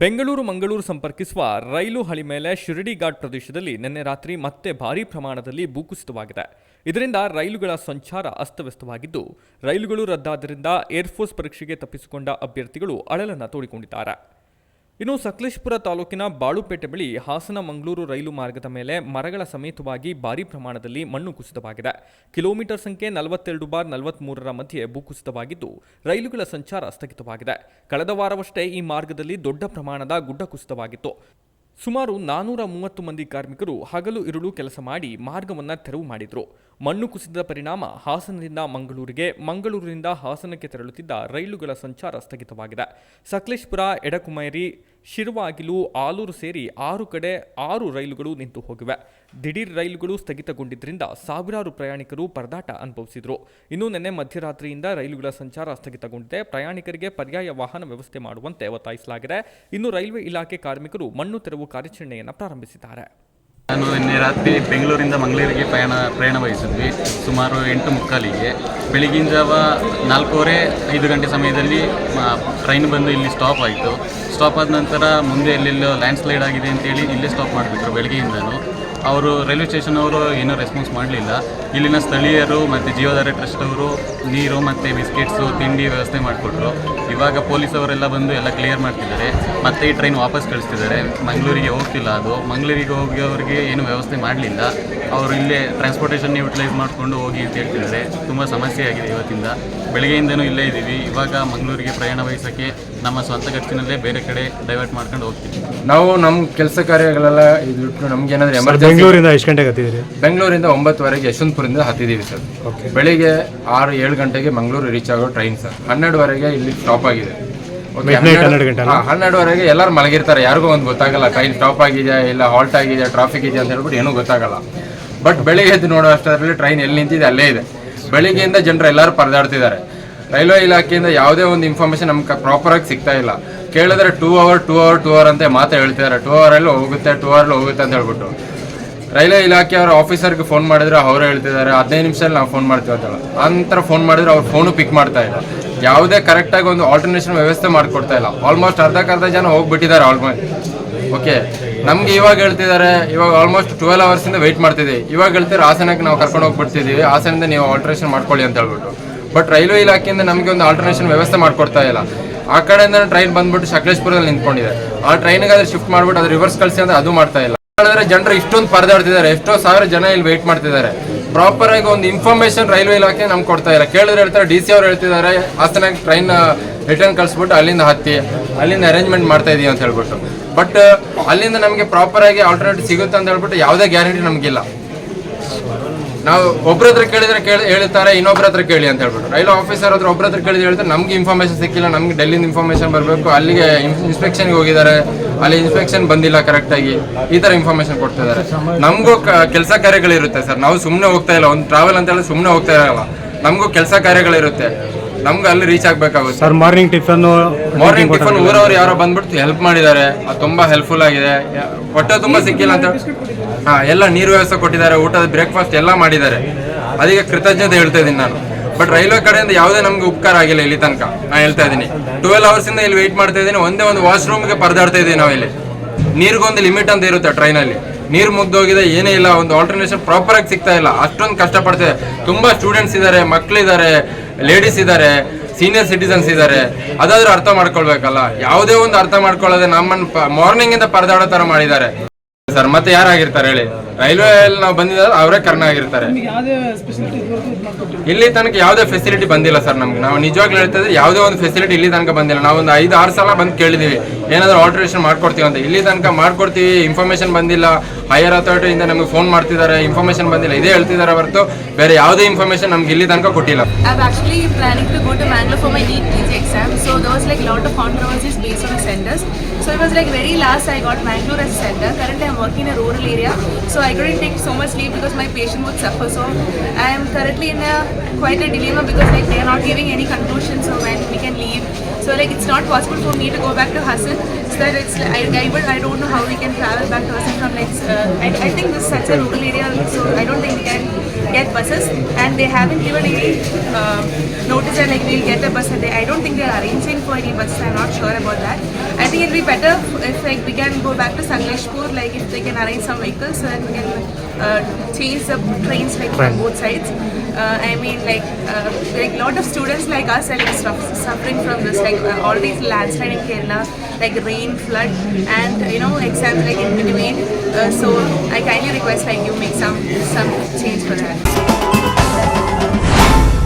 ಬೆಂಗಳೂರು ಮಂಗಳೂರು ಸಂಪರ್ಕಿಸುವ ರೈಲು ಹಳಿ ಮೇಲೆ ಶಿರಡಿ ಘಾಟ್ ಪ್ರದೇಶದಲ್ಲಿ ನಿನ್ನೆ ರಾತ್ರಿ ಮತ್ತೆ ಭಾರೀ ಪ್ರಮಾಣದಲ್ಲಿ ಭೂಕುಸಿತವಾಗಿದೆ ಇದರಿಂದ ರೈಲುಗಳ ಸಂಚಾರ ಅಸ್ತವ್ಯಸ್ತವಾಗಿದ್ದು, ರೈಲುಗಳು ರದ್ದಾದ್ದರಿಂದ ಏರ್ಫೋರ್ಸ್ ಪರೀಕ್ಷೆಗೆ ತಪ್ಪಿಸಿಕೊಂಡ ಅಭ್ಯರ್ಥಿಗಳು ಅಳಲನ್ನು ತೋಡಿಕೊಂಡಿದ್ದಾರೆ. ಇನ್ನು ಸಕಲೇಶಪುರ ತಾಲೂಕಿನ ಬಾಳುಪೇಟೆ ಬಳಿ ಹಾಸನ ಮಂಗಳೂರು ರೈಲು ಮಾರ್ಗದ ಮೇಲೆ ಮರಗಳ ಸಮೇತವಾಗಿ ಭಾರೀ ಪ್ರಮಾಣದಲ್ಲಿ ಮಣ್ಣು ಕುಸಿತವಾಗಿದೆ. ಕಿಲೋಮೀಟರ್ ಸಂಖ್ಯೆ ನಲವತ್ತೆರಡು ಬಾರ್ ನಲವತ್ಮೂರರ ಮಧ್ಯೆ ಭೂಕುಸಿತವಾಗಿದ್ದು ರೈಲುಗಳ ಸಂಚಾರ ಸ್ಥಗಿತವಾಗಿದೆ. ಕಳೆದ ವಾರವಷ್ಟೇ ಈ ಮಾರ್ಗದಲ್ಲಿ ದೊಡ್ಡ ಪ್ರಮಾಣದ ಗುಡ್ಡ ಕುಸಿತವಾಗಿತ್ತು. ಸುಮಾರು ನಾನೂರ ಮೂವತ್ತು ಮಂದಿ ಕಾರ್ಮಿಕರು ಹಗಲು ಇರುಳು ಕೆಲಸ ಮಾಡಿ ಮಾರ್ಗವನ್ನು ತೆರವು ಮಾಡಿದ್ರು. ಮಣ್ಣು ಕುಸಿದ ಪರಿಣಾಮ ಹಾಸನದಿಂದ ಮಂಗಳೂರಿಗೆ, ಮಂಗಳೂರಿನಿಂದ ಹಾಸನಕ್ಕೆ ತೆರಳುತ್ತಿದ್ದ ರೈಲುಗಳ ಸಂಚಾರ ಸ್ಥಗಿತವಾಗಿದೆ. ಸಕಲೇಶ್ಪುರ, ಎಡಕುಮೇರಿ ಶಿರ್ವಾಗಿಲು ಆಲೂರು ಸೇರಿ ಆರು ಕಡೆ ಆರು ರೈಲುಗಳು ನಿಂತು ಹೋಗಿವೆ. ದಿಢೀರ್ ರೈಲುಗಳು ಸ್ಥಗಿತಗೊಂಡಿದ್ದರಿಂದ ಸಾವಿರಾರು ಪ್ರಯಾಣಿಕರು ಪರದಾಟ ಅನುಭವಿಸಿದರು. ಇನ್ನು ನಿನ್ನೆ ಮಧ್ಯರಾತ್ರಿಯಿಂದ ರೈಲುಗಳ ಸಂಚಾರ ಸ್ಥಗಿತಗೊಂಡಿದೆ. ಪ್ರಯಾಣಿಕರಿಗೆ ಪರ್ಯಾಯ ವಾಹನ ವ್ಯವಸ್ಥೆ ಮಾಡುವಂತೆ ಒತ್ತಾಯಿಸಲಾಗಿದೆ. ಇನ್ನು ರೈಲ್ವೆ ಇಲಾಖೆ ಕಾರ್ಮಿಕರು ಮಣ್ಣು ತೆರವು ಕಾರ್ಯಾಚರಣೆಯನ್ನು ಪ್ರಾರಂಭಿಸಿದ್ದಾರೆ. ನಾನು ನಿನ್ನೆ ರಾತ್ರಿ ಬೆಂಗಳೂರಿಂದ ಮಂಗಳೂರಿಗೆ ಪ್ರಯಾಣ ಪ್ರಯಾಣ ವಹಿಸಿದ್ವಿ. ಸುಮಾರು ಎಂಟು ಮುಕ್ಕಾಲಿಗೆ. ಬೆಳಗಿನ ಜಾವ ನಾಲ್ಕೂವರೆ ಐದು ಗಂಟೆ ಸಮಯದಲ್ಲಿ ಟ್ರೈನ್ ಬಂದು ಇಲ್ಲಿ ಸ್ಟಾಪ್ ಆಯಿತು. ಸ್ಟಾಪ್ ಆದ ನಂತರ ಮುಂದೆ ಎಲ್ಲೆಲ್ಲೋ ಲ್ಯಾಂಡ್ ಸ್ಲೈಡ್ ಆಗಿದೆ ಅಂತೇಳಿ ಇಲ್ಲೇ ಸ್ಟಾಪ್ ಮಾಡಿಬಿಟ್ರು ಬೆಳಗ್ಗೆಯಿಂದನೂ. ಅವರು ರೈಲ್ವೆ ಸ್ಟೇಷನ್ ಅವರು ಏನೂ ರೆಸ್ಪಾನ್ಸ್ ಮಾಡಲಿಲ್ಲ. ಇಲ್ಲಿನ ಸ್ಥಳೀಯರು ಮತ್ತು ಜೀವಧಾರೆ ಟ್ರಸ್ಟ್ ಅವರು ನೀರು ಮತ್ತು ಬಿಸ್ಕೆಟ್ಸು ತಿಂಡಿ ವ್ಯವಸ್ಥೆ ಮಾಡಿಕೊಟ್ರು. ಇವಾಗ ಪೊಲೀಸ್ ಅವರೆಲ್ಲ ಬಂದು ಎಲ್ಲ ಕ್ಲಿಯರ್ ಮಾಡ್ತಿದ್ದಾರೆ. ಮತ್ತೆ ಈ ಟ್ರೈನ್ ವಾಪಸ್ ಕಳಿಸ್ತಿದ್ದಾರೆ. ಮಂಗಳೂರಿಗೆ ಹೋಗ್ತಿಲ್ಲ ಅದು. ಮಂಗಳೂರಿಗೆ ಹೋಗೋರಿಗೆ ಏನು ವ್ಯವಸ್ಥೆ ಮಾಡಲಿಲ್ಲ. ಅವರು ಇಲ್ಲೇ ಟ್ರಾನ್ಸ್ಪೋರ್ಟೇಷನ್ ಯೂಟಿಲೈಸ್ ಮಾಡಿಕೊಂಡು ಹೋಗಿ ಅಂತ ಹೇಳ್ತಿದ್ದಾರೆ. ತುಂಬ ಸಮಸ್ಯೆ ಆಗಿದೆ ಇವತ್ತಿಂದ. ಬೆಳಗ್ಗೆಯಿಂದನೂ ಇಲ್ಲೇ ಇದ್ದೀವಿ. ಇವಾಗ ಮಂಗಳೂರಿಗೆ ಪ್ರಯಾಣ ವಹಿಸೋಕ್ಕೆ ನಮ್ಮ ಸ್ವಂತ ಖರ್ಚಿನಲ್ಲೇ ಬೇರೆ ಕಡೆ ಡೈವರ್ಟ್ ಮಾಡ್ಕೊಂಡು ಹೋಗ್ತೀವಿ. ನಾವು ನಮ್ಮ ಕೆಲಸ ಕಾರ್ಯಗಳೆಲ್ಲ ಇದು ಬಿಟ್ಟು ನಮ್ಗೆ ಏನಾದ್ರು ಎಮರ್ಜೆನ್ಸಿ ಬೆಂಗಳೂರಿಂದ ಎಷ್ಟು ಗಂಟೆಗೆ ಹತ್ತಿದ್ರಿ ಬೆಂಗಳೂರಿಂದ ಒಂಬತ್ತುವರೆಗೆ ಯಶವಂತಪುರದಿಂದ ಹತ್ತಿದ್ದೀವಿ ಸರ್. ಬೆಳಿಗ್ಗೆ ಆರು ಏಳು ಗಂಟೆಗೆ ಮಂಗಳೂರು ರೀಚ್ ಆಗೋ ಟ್ರೈನ್ ಸರ್. ಹನ್ನೆರಡುವರೆಗೆ ಇಲ್ಲಿ ಸ್ಟಾಪ್ ಆಗಿದೆ. Okay, Midnight ಹನ್ನೆರಡು- ಹನ್ನೆರಡು ಗಂಟೆ ಅಲ್ಲ? ಹಾ, ಹನ್ನೆರಡುವರೆಗೆ ಎಲ್ಲರೂ ಮಲಗಿರ್ತಾರೆ. ಯಾರಿಗೂ ಒಂದು ಗೊತ್ತಾಗಲ್ಲ. ಟ್ರೈನ್ ಸ್ಟಾಪ್ ಆಗಿದೆಯಾ ಇಲ್ಲ ಹಾಲ್ಟ್ ಆಗಿದೆ ಟ್ರಾಫಿಕ್ ಇದೆಯಾ ಅಂತ ಹೇಳ್ಬಿಟ್ಟು ಏನೂ ಗೊತ್ತಾಗಲ್ಲ. ಬಟ್ ಬೆಳಿಗ್ಗೆ ಎದ್ದು ನೋಡೋ ಅಷ್ಟರಲ್ಲಿ ಟ್ರೈನ್ ಎಲ್ಲಿ ನಿಂತಿದೆ ಅಲ್ಲೇ ಇದೆ. ಬೆಳಿಗ್ಗೆಯಿಂದ ಜನರು ಎಲ್ಲರೂ ಪರದಾಡ್ತಿದ್ದಾರೆ. ರೈಲ್ವೆ ಇಲಾಖೆಯಿಂದ ಯಾವುದೇ ಒಂದು ಇನ್ಫಾರ್ಮೇಶನ್ ನಮ್ಗೆ ಪ್ರಾಪರಾಗಿ ಸಿಗ್ತಾ ಇಲ್ಲ. ಕೇಳಿದ್ರೆ two hour two hour two hour ಅಂತ ಮಾತು ಹೇಳ್ತಿದ್ದಾರೆ. ಟೂ ಅವರಲ್ಲಿ ಹೋಗುತ್ತೆ ಟೂ ಅವರಲ್ಲಿ ಹೋಗುತ್ತೆ ಅಂತ ಹೇಳ್ಬಿಟ್ಟು. ರೈಲ್ವೆ ಇಲಾಖೆಯವರ ಆಫೀಸರ್ಗೆ ಫೋನ್ ಮಾಡಿದ್ರೆ ಅವರು ಹೇಳ್ತಿದ್ದಾರೆ, ಹದಿನೈದು ನಿಮಿಷದಲ್ಲಿ ನಾವು ಫೋನ್ ಮಾಡ್ತೀವಿ ಅಂತೇಳಿ ಅಂತರ ಫೋನ್ ಮಾಡಿದ್ರೆ ಅವ್ರು ಫೋನು ಪಿಕ್ ಮಾಡ್ತಾ ಇಲ್ಲ. ಯಾವುದೇ ಕರೆಕ್ಟಾಗಿ ಒಂದು ಆಲ್ಟರ್ನೇಷನ್ ವ್ಯವಸ್ಥೆ ಮಾಡಿಕೊಡ್ತಾ ಇಲ್ಲ. ಆಲ್ಮೋಸ್ಟ್ ಅರ್ಧಕ್ಕರ್ಧ ಜನ ಹೋಗ್ಬಿಟ್ಟಿದ್ದಾರೆ ಆಲ್ಮೋಸ್ಟ್ ಓಕೆ ನಮ್ಗೆ ಇವಾಗ ಹೇಳ್ತಿದ್ದಾರೆ, ಇವಾಗ ಆಲ್ಮೋಸ್ಟ್ ಟ್ವೆಲ್ ಅವರ್ಸಿಂದ ವೆಯ್ಟ್ ಮಾಡ್ತಿದ್ದೀವಿ. ಇವಾಗ ಹೇಳ್ತಾರೆ ಹಾಸನಕ್ಕೆ ನಾವು ಕರ್ಕೊಂಡು ಹೋಗ್ಬಿಡ್ತಿದ್ದೀವಿ. ಹಾಸನದಿಂದ ನೀವು ಆಲ್ಟ್ರೇಷನ್ ಮಾಡ್ಕೊಳ್ಳಿ ಅಂತ ಹೇಳ್ಬಿಟ್ಟು. ಬಟ್ ರೈಲ್ವೆ ಇಲಾಖೆಯಿಂದ ನಮಗೆ ಒಂದು ಆಲ್ಟರ್ನೇಷನ್ ವ್ಯವಸ್ಥೆ ಮಾಡ್ಕೊಡ್ತಾ ಇಲ್ಲ. ಆ ಕಡೆಯಿಂದ ಟ್ರೈನ್ ಬಂದ್ಬಿಟ್ಟು ಸಕಲೇಶ್ಪುರದಲ್ಲಿ ನಿಂತ್ಕೊಂಡಿದೆ. ಆ ಟ್ರೈನಿಗೆ ಅದ್ರ ಶಿಫ್ಟ್ ಮಾಡ್ಬಿಟ್ಟು ಅದು ರಿವರ್ಸ್ ಕಳಿಸಿ ಅಂದ್ರೆ ಅದು ಮಾಡ್ತಾ ಇಲ್ಲ. ಹೇಳಿದ್ರೆ ಜನರು ಇಷ್ಟೊಂದು ಪರದಾಡ್ತಿದ್ದಾರೆ. ಎಷ್ಟೋ ಸಾವಿರ ಜನ ಇಲ್ಲಿ ವೇಟ್ ಮಾಡ್ತಿದ್ದಾರೆ. ಪ್ರಾಪರ್ ಆಗಿ ಒಂದು ಇನ್ಫಾರ್ಮೇಶನ್ ರೈಲ್ವೆ ಇಲಾಖೆ ನಮ್ಗೆ ಕೊಡ್ತಾ ಇಲ್ಲ. ಕೇಳಿದ್ರೆ ಹೇಳ್ತಾರೆ ಡಿ ಸಿ ಅವ್ರು ಹೇಳ್ತಿದ್ದಾರೆ ಹಾಸನಾಗ ಟ್ರೈನ್ ರಿಟರ್ನ್ ಕಳಿಸ್ಬಿಟ್ಟು ಅಲ್ಲಿಂದ ಹತ್ತಿ, ಅಲ್ಲಿಂದ ಅರೇಂಜ್ಮೆಂಟ್ ಮಾಡ್ತಾ ಇದೀವಿ ಅಂತ ಹೇಳ್ಬಿಟ್ಟು. ಬಟ್ ಅಲ್ಲಿಂದ ನಮಗೆ ಪ್ರಾಪರ್ ಆಗಿ ಆಲ್ಟರ್ನೇಟಿವ್ ಸಿಗುತ್ತೆ ಅಂತ ಹೇಳ್ಬಿಟ್ಟು ಯಾವುದೇ ಗ್ಯಾರಂಟಿ ನಮಗಿಲ್ಲ. ನಾವು ಒಬ್ರ ಹತ್ರ ಕೇಳಿದ್ರೆ ಕೇಳಿ ಹೇಳ್ತಾರೆ ಇನ್ನೊಬ್ರ ಹತ್ರ ಕೇಳಿ ಅಂತ ಹೇಳ್ಬಿಟ್ಟು. ರೈಲ್ವೆ ಆಫೀಸರ್ ಹತ್ರ ಒಬ್ರ ಹತ್ರ ಕೇಳಿದ್ರೆ ಹೇಳ್ತಾರೆ ನಮ್ಗೆ ಇನ್ಫಾರ್ಮೇಶನ್ ಸಿಕ್ಕಿಲ್ಲ, ನಮ್ಗೆ ಡೆಲ್ಲಿಂದ ಇನ್ಫಾರ್ಮೇಶನ್ ಬರಬೇಕು, ಅಲ್ಲಿಗೆ ಇನ್ಸ್ಪೆಕ್ಷನ್ಗೆ ಹೋಗಿದ್ದಾರೆ, ಅಲ್ಲಿ ಇನ್ಸ್ಪೆಕ್ಷನ್ ಬಂದಿಲ್ಲ ಕರೆಕ್ಟಾಗಿ ಈ ಥರ ಇನ್ಫಾರ್ಮೇಶನ್ ಕೊಡ್ತಿದ್ದಾರೆ ನಮಗೂ ಕೆಲಸ ಕಾರ್ಯಗಳಿರುತ್ತೆ ಸರ್. ನಾವು ಸುಮ್ಮನೆ ಹೋಗ್ತಾ ಇಲ್ಲ, ಒಂದು ಟ್ರಾವೆಲ್ ಅಂತ ಹೇಳಿ ಸುಮ್ಮನೆ ಹೋಗ್ತಾ ಇರಲ್ಲ. ನಮಗೂ ಕೆಲಸ ಕಾರ್ಯಗಳಿರುತ್ತೆ. ನಮ್ಗೆ ಅಲ್ಲಿ reach ಆಗ್ಬೇಕಾಗುತ್ತೆ. Sir morning tiffin morning tiffin ಊರವ್ರು ಯಾರೋ ಬಂದ್ಬಿಟ್ಟು ಹೆಲ್ಪ್ ಮಾಡಿದ್ದಾರೆ. ಅದು ತುಂಬಾ ಹೆಲ್ಪ್ಫುಲ್ ಆಗಿದೆ. ಹೊಟ್ಟೆ ತುಂಬಾ ಸಿಕ್ಕಿಲ್ಲ ಅಂತ. ಹಾ ಎಲ್ಲ ನೀರು ವ್ಯವಸ್ಥೆ ಕೊಟ್ಟಿದ್ದಾರೆ. ಊಟದ ಬ್ರೇಕ್ಫಾಸ್ಟ್ ಎಲ್ಲ ಮಾಡಿದ್ದಾರೆ. ಅದಕ್ಕೆ ಕೃತಜ್ಞತೆ ಹೇಳ್ತಾ ಇದ್ದೀನಿ ನಾನು. ಬಟ್ ರೈಲ್ವೆ ಕಡೆಯಿಂದ ಯಾವುದೇ ನಮ್ಗೆ ಉಪಕಾರ ಆಗಿಲ್ಲ ಇಲ್ಲಿ ತನಕ. ನಾನು ಹೇಳ್ತಾ ಇದ್ದೀನಿ. ಟ್ವೆಲ್ ಅವರ್ಸ್ ಇಂದ ಇಲ್ಲಿ ವೆಯ್ಟ್ ಮಾಡ್ತಾ ಇದ್ದೀನಿ. ಒಂದೇ ಒಂದು ವಾಶ್ರೂಮ್ಗೆ ಪರದಾಡ್ತಾ ಇದ್ದೀವಿ ನಾವು ಇಲ್ಲಿ ನೀರಿಗೊಂದು ಲಿಮಿಟ್ ಅಂತ ಇರುತ್ತೆ ಟ್ರೈನಲ್ಲಿ ನೀರು ಮುಗ್ದೋಗಿದೆ, ಏನೇ ಇಲ್ಲ, ಒಂದು ಆಲ್ಟರ್ನೇಷನ್ ಪ್ರಾಪರ್ ಆಗಿ ಸಿಗ್ತಾ ಇಲ್ಲ. ಅಷ್ಟೊಂದು ಕಷ್ಟಪಡ್ತಿದೆ ತುಂಬಾ ಸ್ಟೂಡೆಂಟ್ಸ್ ಇದ್ದಾರೆ ಮಕ್ಕಳಿದ್ದಾರೆ ಲೇಡೀಸ್ ಇದ್ದಾರೆ ಸೀನಿಯರ್ ಸಿಟಿಸನ್ಸ್ ಇದ್ದಾರೆ ಅದಾದ್ರೂ ಅರ್ಥ ಮಾಡ್ಕೊಳ್ಬೇಕಲ್ಲ? ಯಾವುದೇ ಒಂದು ಅರ್ಥ ಮಾಡ್ಕೊಳ್ಳೋದೆ ನಮ್ಮನ್ನು ಮಾರ್ನಿಂಗ್ ಇಂದ ಪರದಾಡೋ ತರ ಮಾಡಿದ್ದಾರೆ. ಸರ್ ಮತ್ತೆ ಯಾರಾಗಿರ್ತಾರೆ ಹೇಳಿ? ರೈಲ್ವೆ ನಾವು ಬಂದಿದ್ದಾರೆ ಅವರೇ ಕರ್ಣ ಆಗಿರ್ತಾರೆ. ಇಲ್ಲಿ ತನಕ ಯಾವುದೇ ಫೆಸಿಲಿಟಿ ಬಂದಿಲ್ಲ ಸರ್ ನಮ್ಗೆ. ನಾವು ನಿಜವಾಗ್ಲೂ ಹೇಳ್ತಾ ಇದ್ರೆ ಯಾವುದೇ ಒಂದು ಫೆಸಿಲಿಟಿ ಇಲ್ಲಿ ತನಕ ಬಂದಿಲ್ಲ. ನಾವು ಒಂದು ಐದು ಆರು ಸಲ ಬಂದು ಕೇಳಿದೀವಿ. ಏನಾದರೂ ಆಲ್ಟ್ರೇಷನ್ ಮಾಡ್ಕೊಡ್ತೀವಿ ಅಂತ. ಇಲ್ಲಿ ತನಕ ಮಾಡ್ಕೊಡ್ತೀವಿ ಇನ್ಫಾರ್ಮೇಶನ್ ಬಂದಿಲ್ಲ. ಹೈಯರ್ ಅಥಾರಿಟಿಯಿಂದ ನಮಗೆ ಫೋನ್ ಮಾಡ್ತಿದ್ದಾರೆ ಇನ್ಫಾರ್ಮೇಶನ್ ಬಂದಿಲ್ಲ. ಇದೇ ಹೇಳ್ತಿದ್ದಾರೆ ಹೊರತು ಬೇರೆ ಯಾವುದೇ ಇನ್ಫಾರ್ಮೇಶನ್ ನಮ್ಗೆ ಇಲ್ಲಿ ತನಕ ಕೊಟ್ಟಿಲ್ಲ. I'm actually planning to go to Mangalore for my NEET PG exam. So there was like a lot of controversies based on the centers. So it was like very last I got Mangalore as a center. Currently I'm working in a rural area. So I couldn't take so much leave because my patient would suffer. So I am currently in a quite a dilemma because like they are not giving any conclusion so when we can leave. So like it's not possible for me to go back to Hassan. So that it's I, I, I don't know how we can travel back to Hassan from like uh, I, I think this is such a rural area so I don't think we can get buses and they haven't given any um, notice that like we'll get a bus a day. I don't think they're arranging for any buses. I'm not sure about that. I think it'll be better if like we can go back to Sangleshpur, like if they can arrange some vehicles so that we can uh, change the trains like from both sides. Uh, I mean, like uh, like lot of students like us are like suffering from this, like uh, already landslide in Kerala, like rain, flood, and you know exams like in between. Uh, so I kindly request like you make some some change for that.